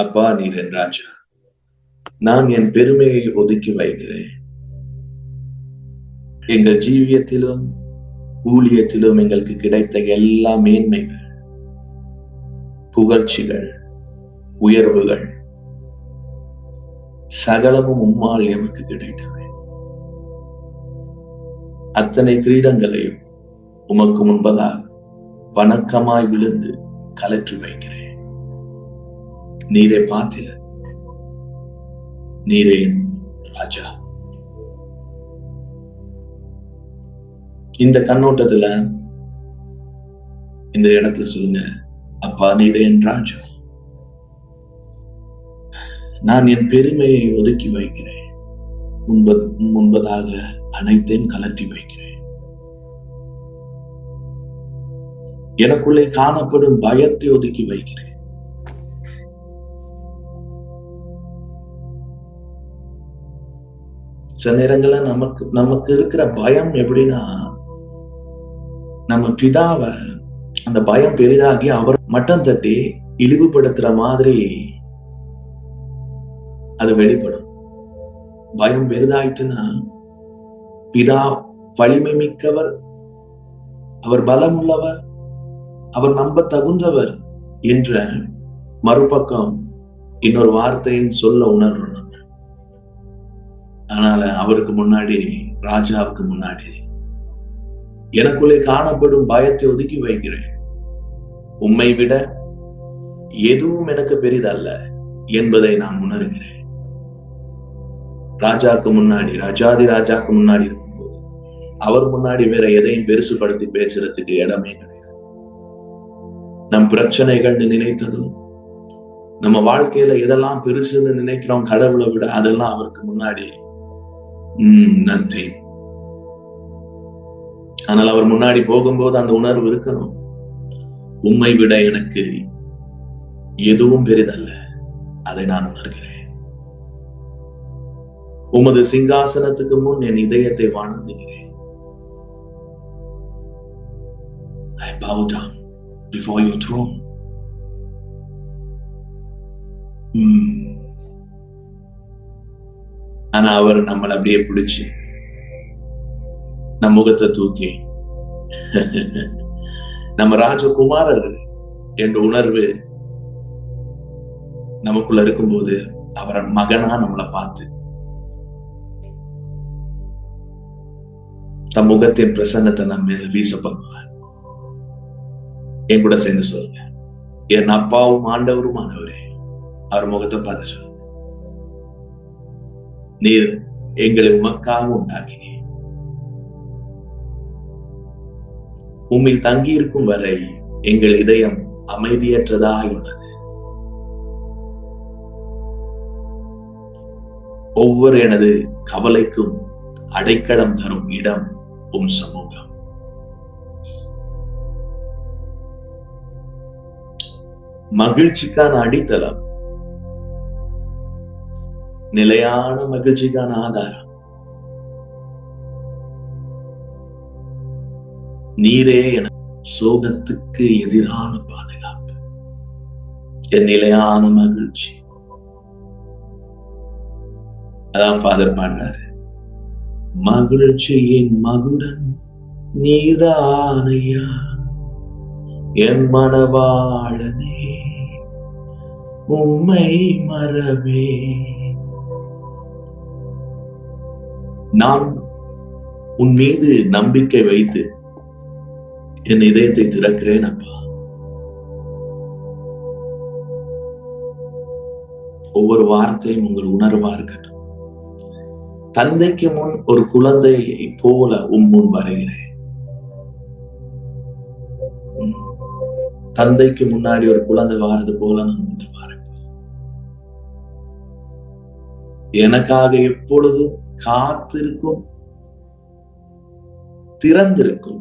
அப்பா நீர் என் ராஜா நான் என் பெருமையை ஒதுக்கி வைக்கிறேன். எங்கள் ஜீவியத்திலும் ஊழியத்திலும் எங்களுக்கு கிடைத்த எல்லா மேன்மைகள் புகழ்ச்சிகள் உயர்வுகள் சகலமும் உம்மால் எமக்கு கிடைத்தவை. அத்தனை கிரீடங்களையும் உமக்கு முன்பதால் வணக்கமாய் விழுந்து கலற்றி வைக்கிறேன். நீரே பாத்திர நீரே ராஜா. இந்த கண்ணோட்டத்துல இந்த இடத்துல சொல்லுங்க அப்பா நீரே என் ராஜா. நான் என் பெருமையை ஒதுக்கி வைக்கிறேன். முன்ப முன்பதாக அனைத்தையும் கலட்டி வைக்கிறேன். எனக்குள்ளே காணப்படும் பயத்தை ஒதுக்கி வைக்கிறேன். சில நேரங்கள்ல நமக்கு நமக்கு இருக்கிற பயம் எப்படின்னா நம்ம பிதாவை அந்த பயம் பெரிதாகி அவர் மட்டம் தட்டி இழிவுபடுத்துற மாதிரி அது வெளிப்படும். பயம் பெரிதாயிட்டுன்னா பிதா வலிமை மிக்கவர் அவர் பலம் உள்ளவர் அவர் நம்ப தகுந்தவர் என்ற மறுபக்கம் இன்னொரு வார்த்தையின் சொல்ல உணர்றோம். அதனால அவருக்கு முன்னாடி ராஜாவுக்கு முன்னாடி எனக்குள்ளே காணப்படும் பயத்தை ஒதுக்கி வைக்கிறேன். உம்மை விட எதுவும் எனக்கு பெரிதல்ல என்பதை நான் உணர்கிறேன். ராஜாக்கு முன்னாடி ராஜாதி ராஜாக்கு முன்னாடி இருக்கும்போது அவர் முன்னாடி வேற எதையும் பெருசுபடுத்தி பேசுறதுக்கு இடமே கிடையாது. நம் பிரச்சனைகள்னு நினைத்ததும் நம்ம வாழ்க்கையில எதெல்லாம் பெருசுன்னு நினைக்கிறோம் கடவுளை விட அதெல்லாம் அவருக்கு முன்னாடி நன்றி. ஆனால் அவர் முன்னாடி போகும்போது அந்த உணர்வு இருக்கணும். உண்மை விட எனக்கு எதுவும் பெரிதல்ல. அதை நான் உணர்கிறேன். உமது சிங்காசனத்துக்கு முன் என் இதயத்தை வானந்துகிறேன். I bow down before your throne. உம். ஆனா அவர் நம்மளை அப்படியே பிடிச்சு நம் முகத்தை தூக்கி நம்ம ராஜகுமாரர்கள் என்ற உணர்வு நமக்குள்ள இருக்கும்போது அவரை மகனா நம்மளை பார்த்து தம் முகத்தின் பிரசன்னத்தை நம்ம வீச பண்ணுவார். என் கூட சேர்ந்து சொல்லுங்க. என் அப்பாவும் ஆண்டவருமானவரே. அவர் முகத்தை பார்த்து சொல்லுங்க. நீர் எங்களை உமக்காக உண்டாக்கினீர். உம்மில் தங்கியிருக்கும் வரை எங்கள் இதயம் அமைதியற்றதாக உள்ளது ஒவ்வொரு எனது கவலைக்கும் அடைக்கலம் தரும் இடம் உம் சமூகம். மகிழ்ச்சிக்கான அடித்தளம் நிலையான மகிழ்ச்சிக்கான ஆதாரம். நீரே என சோகத்துக்கு எதிரான பாதுகாப்பு. என் நிலையான மகிழ்ச்சி. அதான் ஃபாதர் பாடுறாரு. மகிழ்ச்சியின் மகுடன் நீதானையா என் மனவாளனே உம்மை மறவே நான் உன் மீது நம்பிக்கை வைத்து என் இதயத்தை திறக்கிறேன் அப்பா. ஒவ்வொரு வார்த்தையும் உங்கள் உணர்வா இருக்கட்டும். தந்தைக்கு முன் ஒரு குழந்தையை போல உன் முன் வருகிறேன். உம். தந்தைக்கு முன்னாடி ஒரு குழந்தை வாரது போல நான் முன் வரேன் எனக்காக எப்பொழுதும் காத்திருக்கும் திறந்திருக்கும்.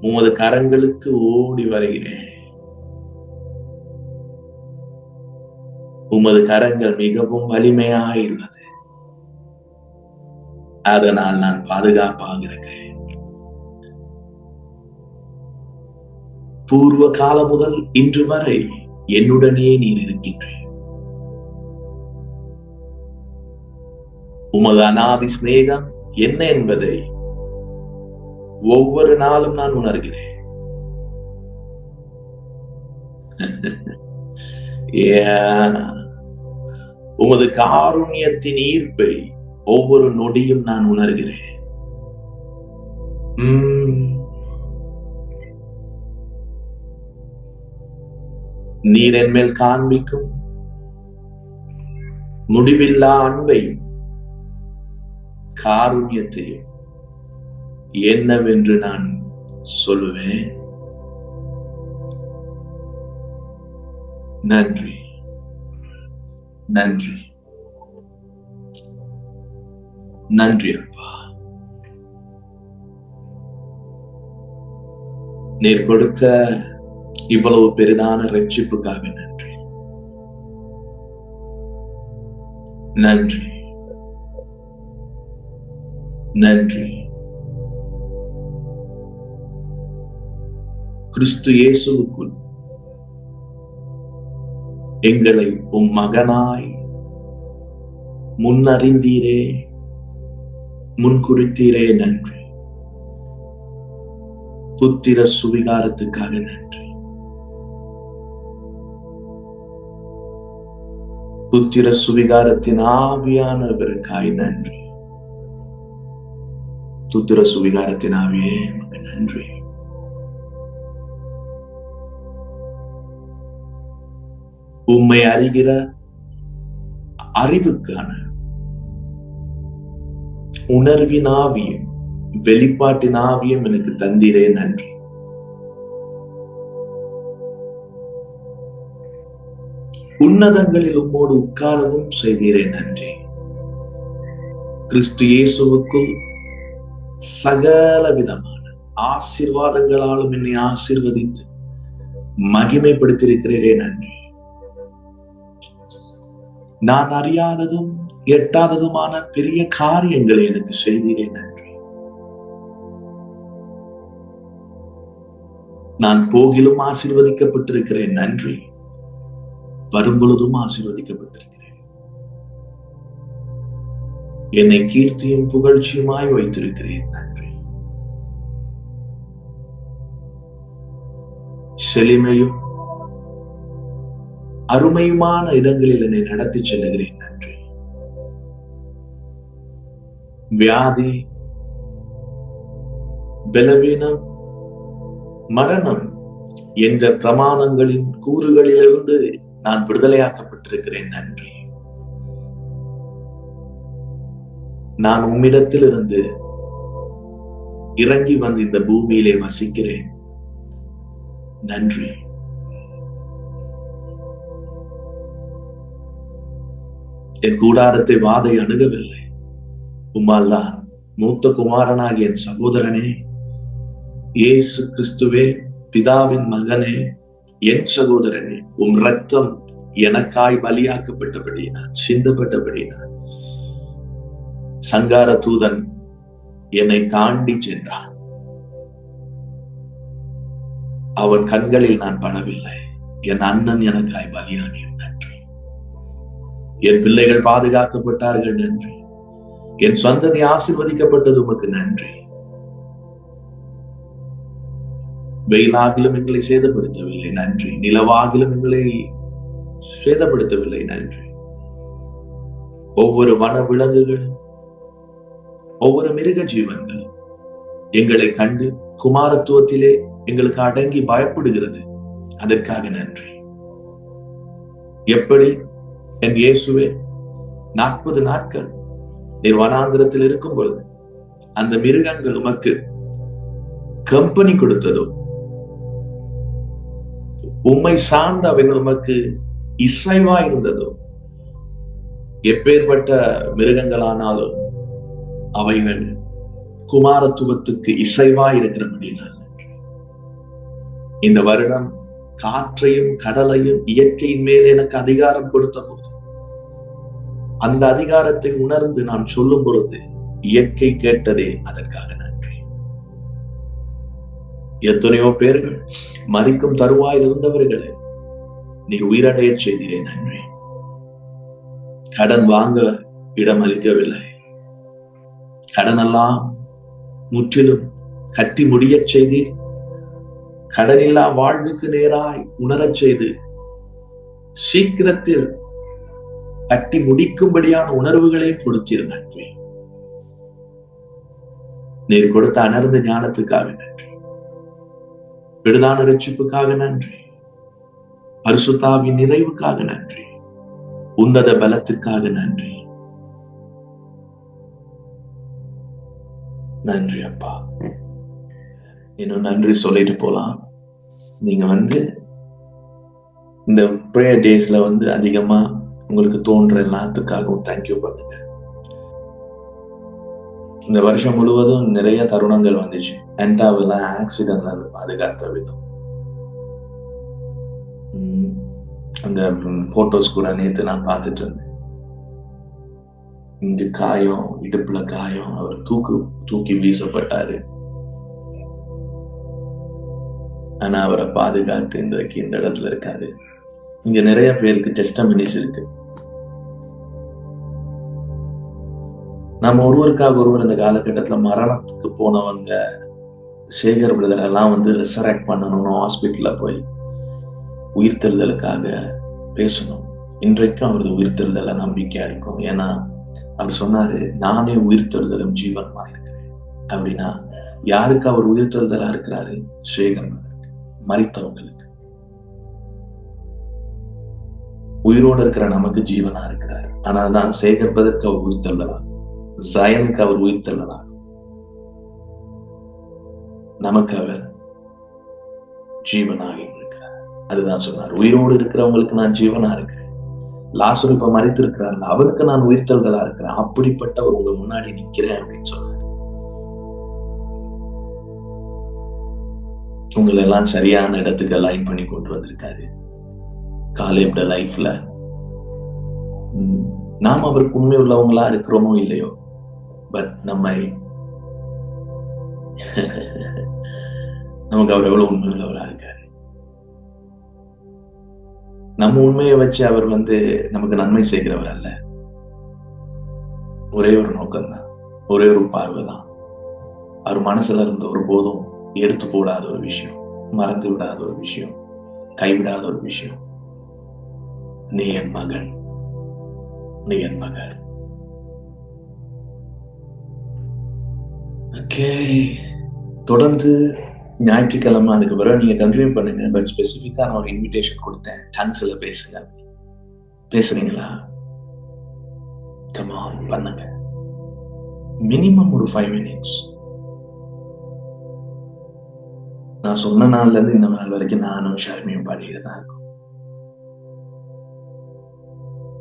உமது கரங்களுக்கு ஓடி வருகிறேன். உமது கரங்கள் மிகவும் வலிமையாயுள்ளது அதனால் நான் பாதுகாப்பாக இருக்கிறேன் பூர்வ காலம் முதல் இன்று வரை என்னுடனே நீர் இருக்கின்றேன். உமது அநாதி சிநேகம் என்ன என்பதை ஒவ்வொரு நாளும் நான் உணர்கிறேன் உமது காருண்யத்தின் ஈர்ப்பை ஒவ்வொரு நொடியும் நான் உணர்கிறேன் உம். நீர் என் மேல் காண்பிக்கும் முடிவில்லா அன்பையும் காருண்யத்தையும். என்னவென்று நான் சொல்லுவேன்? நன்றி. நன்றி. நன்றி அப்பா. நீர் கொடுத்த இவ்வளவு பெரிதான ரட்சிப்புக்காக நன்றி. நன்றி. நன்றி. கிறிஸ்து இயேசுக்குள் எங்களை உம் மகனாய் முன்னறிந்தீரே முன்குறித்தீரே நன்றி. புத்திர சுவிகாரத்துக்காக நன்றி. புத்திர சுவிகாரத்தின் ஆவியானவருக்காய் நன்றி. புத்திர சுவிகாரத்தினாவே உமக்கு நன்றி. உம்மை அறிகிற அறிவுக்கான உணர்வின் ஆவியும் வெளிப்பாட்டின் ஆவியும் எனக்கு தந்தீரே நன்றி. உன்னதங்களில் உம்மோடு உட்காரவும் செய்கிறேன் நன்றி. கிறிஸ்து இயேசுவுக்குள் சகல விதமான ஆசீர்வாதங்களாலும் என்னை ஆசீர்வதித்து மகிமைப்படுத்தியிருக்கிறீரே நன்றி. நான் அறியாததும் எட்டாததுமான பெரிய காரியங்களை எனக்கு செய்தீரே நன்றி. நான் போகிலும் ஆசீர்வதிக்கப்பட்டிருக்கிறேன் நன்றி. வரும்பொழுதும் ஆசீர்வதிக்கப்பட்டிருக்கிறேன். என்னை கீர்த்தியும் புகழ்ச்சியுமாய் வைத்திருக்கிறேன் நன்றி. செழிமையும் அருமையுமான இடங்களில் என்னை நடத்தி செல்லுகிறேன் நன்றி. வியாதி பலவீனம் மரணம் என்ற பிரமாணங்களின் கூறுகளிலிருந்து நான் விடுதலையாக்கப்பட்டிருக்கிறேன் நன்றி. நான் உம்மிடத்தில் இருந்து இறங்கி வந்து இந்த பூமியிலே வசிக்கிறேன். நன்றி. என் கூடாரத்தை வாதை அணுகவில்லை. உம்மால் தான் மூத்த குமாரனாகிய என் சகோதரனே இயேசு கிறிஸ்துவே பிதாவின் மகனே என் சகோதரனே உம் ரத்தம் எனக்காய் பலியாக்கப்பட்டபடியினார் சிந்தப்பட்டபடியினார் சங்கார தூதன் என்னை தாண்டி சென்றான். அவன் கண்களில் நான் படவில்லை. என் அண்ணன் எனக்காய் பலியானேன் நன்றி. என் பிள்ளைகள் பாதுகாக்கப்பட்டார்கள் நன்றி. என் சொந்ததி ஆசிர்வதிக்கப்பட்டது உமக்கு நன்றி. வெயிலாகிலும் எங்களை சேதப்படுத்தவில்லை நன்றி. நிலவாகிலும் எங்களை சேதப்படுத்தவில்லை நன்றி. ஒவ்வொரு வன விலங்குகளும் ஒவ்வொரு மிருக ஜீவன்கள் எங்களை கண்டு குமாரத்துவத்திலே எங்களுக்கு அடங்கி பயப்படுகிறது. அதற்காக நன்றி. எப்படி? என் இயேசுவே நாற்பது நாட்கள் நீர் வனாந்திரத்தில் இருக்கும் பொழுது அந்த மிருகங்கள் உமக்கு கம்பெனி கொடுத்ததோ உம்மை சார்ந்த அவைகள் உமக்கு இசைவா இருந்ததோ எப்பேற்பட்ட மிருகங்களானாலும் அவைகள் குமாரத்துவத்துக்கு இசைவா இருக்கிறபடினால் இந்த வருடம் காற்றையும் கடலையும் இயற்கையின் மேல் எனக்கு அதிகாரம் கொடுத்த போது அந்த அதிகாரத்தை உணர்ந்து நான் சொல்லும் பொழுது இயற்கை கேட்டதே அதற்காக நன்றி. எத்தனையோ பேர்கள் மறிக்கும் தருவாயில் இருந்தவர்களை நீர் உயிரடைய செய்தீரே நன்றி. கடன் வாங்க இடம் அளிக்கவில்லை கடனெல்லாம் முற்றிலும் கட்டி முடியச் செய்தீர். கடனில்லா வாழ்வுக்கு நேராய் உணரச் செய்து சீக்கிரத்தில் கட்டி முடிக்கும்படியான உணர்வுகளையும் கொடுத்தீர் நன்றி. நீர் கொடுத்த அனர்ந்த ஞானத்துக்காக நன்றி. விடுதான ரட்சிப்புக்காக நன்றி. பரிசுத்தாவின் நிறைவுக்காக நன்றி. உன்னத பலத்திற்காக நன்றி. நன்றி அப்பா. இன்னும் நன்றி சொல்லிட்டு போலாம். நீங்க வந்து இந்த ப்ரேயர் டேஸ்ல வந்து அதிகமா உங்களுக்கு தோன்ற எல்லாத்துக்காகவும் தேங்க்யூ பண்ணுங்க. இந்த வருஷம் முழுவதும் நிறைய தருணங்கள் வந்துச்சு. என்டாவெல்லாம் ஆக்சிடென்ட்ல பாதுகாத்த விதம். அந்த போட்டோஸ் கூட நேற்று நான் பார்த்துட்டு இருந்தேன். இங்கு காயம் இடுப்புல காயம். அவர் தூக்கு தூக்கி வீசப்பட்டாரு. ஆனா அவரை பாதுகாத்து இன்றைக்கு இந்த இடத்துல இருக்காரு. இங்க நிறைய பேருக்கு டெஸ்டமினிஸ் இருக்கு. நம்ம ஒருவருக்காக ஒருவர் இந்த காலகட்டத்துல மரணத்துக்கு போனவங்க சேகர் பிரதர் எல்லாம் வந்து ரிசரக்ட் பண்ணணும்னு ஹாஸ்பிட்டல்ல போய் உயிர்த்தெழுதலுக்காக பேசணும். இன்றைக்கும் அவரது உயிர்த்தெழுதல நம்பிக்கையா இருக்கும். ஏன்னா அவர் சொன்னாரு நானே உயிர்த்தெழுதலும் ஜீவனமா இருக்கிறேன். அப்படின்னா யாருக்கு அவர் உயிர்த்தெழுதலா இருக்கிறாரு? சேகர் மறித்தவங்களுக்கு உயிரோடு இருக்கிற நமக்கு ஜீவனா இருக்கிறார். ஆனா நான் சேகரிப்பதற்கு அவர் உயிர் தள்ளலாம் ஜயனுக்கு அவர் உயிர் தள்ளலாம் நமக்கு அவர் ஜீவனாகி இருக்கிறார். அதுதான் சொன்னார் உயிரோடு இருக்கிறவங்களுக்கு நான் ஜீவனா இருக்கிறேன். லாசர் இப்ப மறித்து இருக்கிறார்கள் அவருக்கு நான் உயிர் தல்தலா இருக்கிறேன். அப்படிப்பட்டவர் உங்க முன்னாடி நிக்கிறேன் அப்படின்னு சொன்னார் உங்களை எல்லாம் சரியான இடத்துக்கு அலைன் பண்ணி கொண்டு வந்திருக்காரு. காலேப்ட லைஃப்ல நாம் அவருக்கு உண்மை உள்ளவங்களா இருக்கிறோமோ இல்லையோ? பட் நம்மை நமக்கு அவர் எவ்வளவு உண்மை உள்ளவரா இருக்காரு? நம்ம உண்மையை வச்சு அவர் வந்து நமக்கு நன்மை செய்கிறவர் அல்ல. ஒரே ஒரு நோக்கம்தான். ஒரே ஒரு பார்வை தான் அவர் மனசுல இருந்து ஒரு போதும் எடுத்து போடாத ஒரு விஷயம் மறந்து விடாத ஒரு விஷயம் கைவிடாத ஒரு விஷயம். நீ என் மகன். நீ என் மகள். ஓகே தொடர்ந்து ஞாயிற்றுக்கிழமை அதுக்கு பிறகு நீங்க கண்டினியூ பண்ணுங்க. பட் ஸ்பெசிஃபிக்கா நான் ஒரு இன்விடேஷன் கொடுத்தேன். டங்ஸ்ல பேசுங்க. பேசுறீங்களா? கமான் பண்ணுங்க. மினிமம் ஒரு ஃபைவ் மினிட்ஸ் நான் சொன்ன நாள்ல இருந்து இந்த நாள் வரைக்கும் நானும் ஷர்மியும் பாடிட்டு தான் இருக்கும்.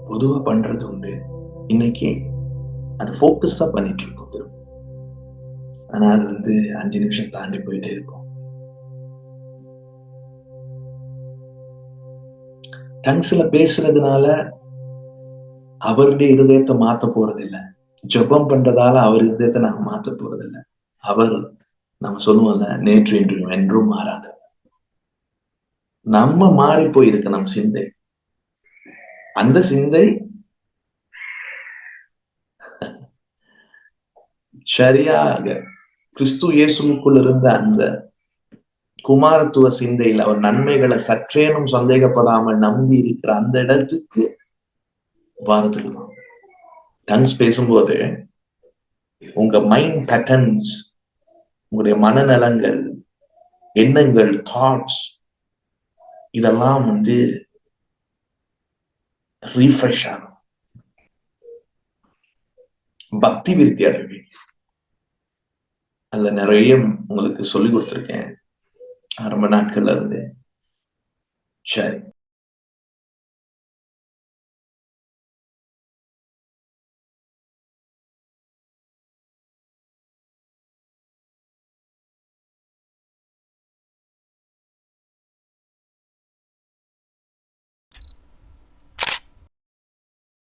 பொதுவா பண்றது உண்டு. இன்னைக்கு அது ஃபோக்கஸா பண்ணிட்டு இருக்கும். திரும்ப. ஆனா அது வந்து அஞ்சு நிமிஷம் தாண்டி போயிட்டே இருக்கும். டங்ஸ்ல பேசுறதுனால அவருடைய இருதயத்தை மாத்த போறதில்லை. ஜபம் பண்றதால அவர் இருதயத்தை நாங்க மாத்த போறதில்லை. அவர் நம்ம சொல்லுவோம்ல நேற்று இன்று என்றும் மாறாது. நம்ம மாறி போயிருக்கு நம் சிந்தை. அந்த சிந்தை சரியாக கிறிஸ்து இயேசுக்குள் இருந்த அந்த குமாரத்துவ சிந்தையில் அவர் நன்மைகளை சற்றேனும் சந்தேகப்படாமல் நம்பி இருக்கிற அந்த இடத்துக்கு வாரத்துக்கு தான் டன்ஸ் பேசும்போது உங்க மைண்ட் பேட்டர்ன்ஸ் உங்களுடைய மனநலங்கள் எண்ணங்கள் தாட்ஸ் இதெல்லாம் வந்து ரீஃப்ரெஷ் ஆகும். பக்தி விருத்தி அடைவீங்க. அதுல நிறைய உங்களுக்கு சொல்லி கொடுத்துருக்கேன். අරමුණක් කළද. ෂයි.